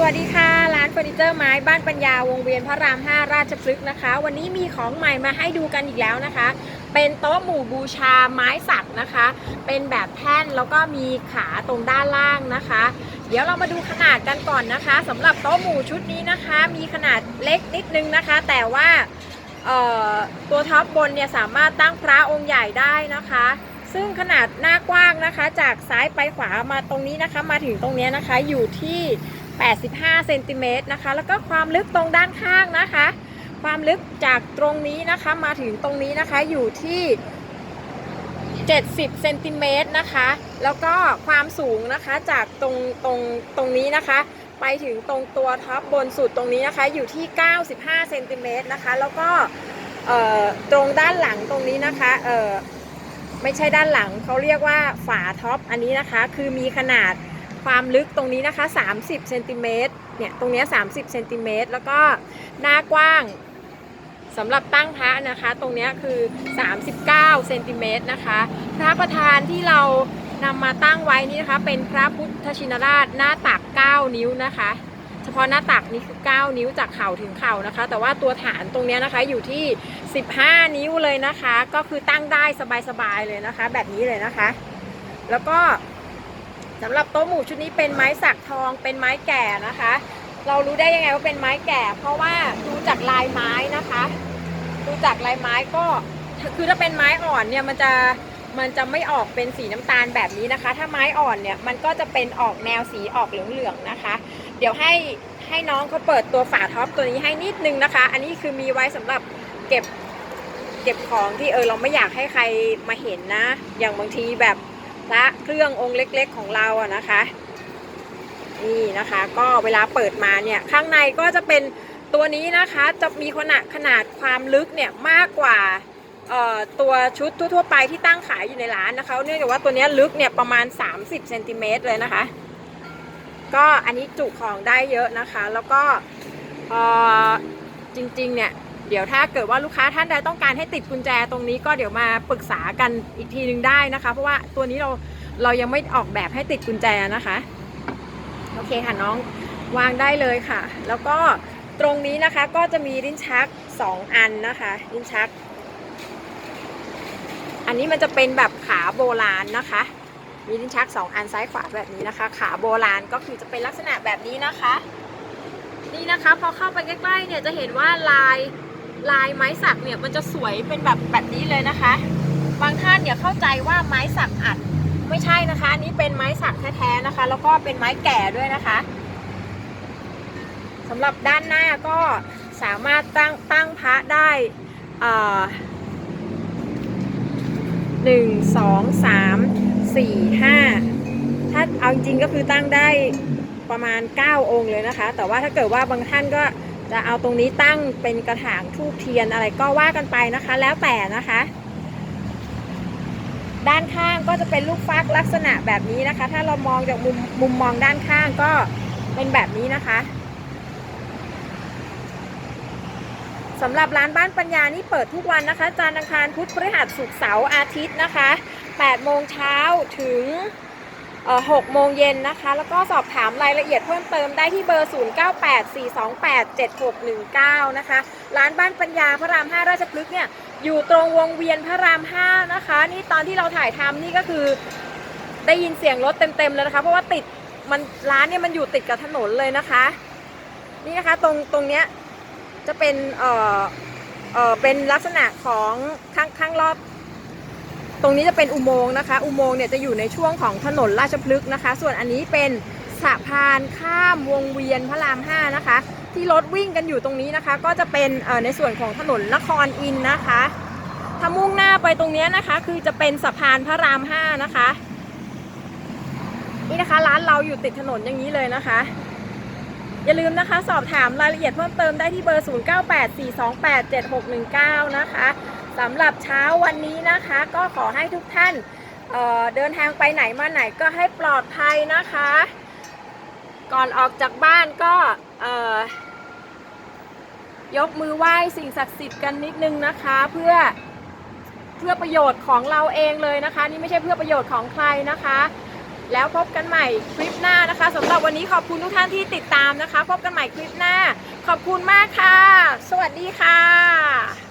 สวัสดีค่ะร้านเฟอร์นิเจอร์ไม้บ้านปัญญาวงเวียนพระราม 5 ราชพฤกษ์นะคะ วันนี้มีของใหม่มาให้ดูกันอีกแล้วนะคะ เป็นโต๊ะหมู่บูชาไม้สักนะคะ เป็นแบบแท่นแล้วก็มีขาตรงด้านล่างนะคะ เดี๋ยวเรามาดูขนาดกันก่อนนะคะสำหรับโต๊ะหมู่ชุดนี้นะคะ มีขนาดเล็กนิดนึงนะคะ แต่ว่าตัวท็อปบนเนี่ยสามารถตั้งพระองค์ใหญ่ได้นะคะซึ่งขนาดหน้ากว้างนะคะ จากซ้ายไปขวามาตรงนี้นะคะ มาถึงตรงเนี้ยนะคะอยู่ที่ 85เซนติเมตรนะคะ แล้วก็ความลึกตรงด้านข้างนะคะ ความลึกจากตรงนี้นะคะมาถึงตรงนี้นะคะอยู่ที่ 70เซนติเมตรนะคะ แล้วก็ความสูงนะคะจากตรงตรงตรงนี้นะคะ ไปถึงตรงตัวท็อปบนสุดตรงนี้นะคะ อยู่ที่ 95เซนติเมตรนะคะ แล้วก็ตรงด้านหลังตรงนี้นะคะเออไม่ใช่ด้านหลังเขาเรียกว่าฝาท็อปอันนี้นะคะ คือมีขนาด ความลึกตรงนี้นะคะ 30เซนติเมตรเนี่ยตรงเนี้ย30เซนติเมตรแล้วก็หน้ากว้างสำหรับตั้งพระนะคะ ตรงเนี้ยคือ 39เซนติเมตรนะคะ พระประธานที่เรานำมาตั้งไว้นี่นะคะ เป็นพระพุทธชินราชหน้าตัก 9 นิ้วนะคะ เฉพาะหน้าตักนี่คือ 9 นิ้วจากเข่าถึงเข่านะคะ แต่ว่าตัวฐานตรงเนี้ยนะคะอยู่ที่ 15 นิ้วเลยนะคะ ก็คือตั้งได้สบายๆเลยนะคะ แบบนี้เลยนะคะ แล้วก็ สำหรับโต๊ะหมู่ชุดนี้เป็นไม้สักทองเป็นไม้แก่นะคะ เรารู้ได้ยังไงว่าเป็นไม้แก่ เพราะว่าดูจากลายไม้นะคะ ดูจากลายไม้ก็คือถ้าเป็นไม้อ่อนเนี่ยมันจะมันจะไม่ออกเป็นสีน้ำตาลแบบนี้นะคะ ถ้าไม้อ่อนเนี่ยมันก็จะเป็นออกแนวสีออกเหลืองๆนะคะ เดี๋ยวให้ให้น้องเขาเปิดตัวฝาท็อปตัวนี้ให้นิดนึงนะคะ อันนี้คือมีไว้สำหรับเก็บเก็บของที่เออเราไม่อยากให้ใครมาเห็นนะ อย่างบางทีแบบ พระเครื่ององค์เล็ก ๆ ของเราอะนะคะ นี่นะคะก็เวลาเปิดมาเนี่ยข้างในก็จะเป็นตัวนี้นะคะจะมีขนาดขนาดความลึกเนี่ยมากกว่าตัวชุดทั่วๆไปที่ตั้งขายอยู่ในร้านนะคะ เนื่องจากว่าตัวนี้ลึกเนี่ยประมาณ 30เซนติเมตรเลยนะคะ ก็อันนี้จุของได้เยอะนะคะ แล้วก็จริงๆเนี่ย เดี๋ยวถ้าเกิดว่าลูกค้าท่านใดต้องการให้ติดกุญแจตรงนี้ก็เดี๋ยวมาปรึกษากันอีกทีหนึ่งได้นะคะ เพราะว่าตัวนี้เราเรายังไม่ออกแบบให้ติดกุญแจนะคะ โอเคค่ะน้องวางได้เลยค่ะ แล้วก็ตรงนี้นะคะก็จะมีลิ้นชัก 2 อันนะคะลิ้นชัก อันนี้มันจะเป็นแบบขาโบราณนะคะ มีลิ้นชัก 2 อันซ้ายขวาแบบนี้นะคะ ขาโบราณก็คือจะเป็นลักษณะแบบนี้นะคะ นี่นะคะพอเข้าไปใกล้ๆเนี่ยจะเห็นว่าลาย ลายไม้สักเนี่ยมันจะสวยเป็นแบบแบบนี้เลยนะคะ บางท่านเนี่ยเข้าใจว่าไม้สักอัดไม่ใช่นะคะอันนี้เป็นไม้สักแท้ๆนะคะ แล้วก็เป็นไม้แก่ด้วยนะคะสำหรับด้านหน้าก็สามารถตั้งตั้งพระได้หนึ่งสองสามสี่ห้าถ้าเอาจริงก็คือตั้งได้ประมาณ 9 องค์เลยนะคะ แต่ว่าถ้าเกิดว่าบางท่านก็ จะเอาตรงนี้ตั้งเป็นกระถางทูบเทียนอะไรก็ว่ากันไปนะคะ แล้วแต่นะคะ ด้านข้างก็จะเป็นลูกฟักลักษณะแบบนี้นะคะ ถ้าเรามองจากมุมมุมมองด้านข้างก็เป็นแบบนี้นะคะสำหรับร้านบ้านปัญญานี่เปิดทุกวันนะคะ จันทร์อังคารพุธพฤหัสศุกร์เสาร์อาทิตย์นะคะ8โมงเช้าถึง 6 โมงเย็นนะคะ แล้วก็สอบถามรายละเอียดเพิ่มเติมได้ที่เบอร์ 0984287619 นะคะ ร้านบ้านปัญญาพระราม 5 ราชพฤกษ์เนี่ย อยู่ตรงวงเวียนพระราม 5 นะคะ นี่ตอนที่เราถ่ายทำนี่ก็คือได้ยินเสียงรถเต็มๆเลยนะคะ เพราะว่าติดมันร้านเนี่ยมันอยู่ติดกับถนนเลยนะคะ นี่นะคะตรงตรงเนี้ยจะเป็นเอ่อเอ่อเป็นลักษณะของข้างข้างรอบ ตรงนี้จะเป็นอุโมงค์นะคะ อุโมงค์เนี่ยจะอยู่ในช่วงของถนนราชพฤกษ์นะคะ ส่วนอันนี้เป็นสะพานข้ามวงเวียนพระราม 5 นะคะ ที่รถวิ่งกันอยู่ตรงนี้นะคะ ก็จะเป็นในส่วนของถนนนครอินนะคะ ถ้ามุ่งหน้าไปตรงนี้นะคะ คือจะเป็นสะพานพระราม 5 นะคะ นี่นะคะร้านเราอยู่ติดถนนอย่างนี้เลยนะคะ อย่าลืมนะคะ สอบถามรายละเอียดเพิ่มเติมได้ที่เบอร์ 0984287619 นะคะ สำหรับเช้าวันนี้นะคะ ก็ขอให้ทุกท่านเเดินทางไปไหนมาไหนก็ให้ปลอดภัยนะคะ ก่อนออกจากบ้านก็ยกมือไหว้สิ่งศักดิ์สิทธิ์กันนิดนึงนะคะ เพื่อเพื่อประโยชน์ของเราเองเลยนะคะ นี่ไม่ใช่เพื่อประโยชน์ของใครนะคะ แล้วพบกันใหม่คลิปหน้านะคะสำหรับวันนี้ขอบคุณทุกท่านที่ติดตามนะคะ พบกันใหม่คลิปหน้า ขอบคุณมากค่ะ สวัสดีค่ะ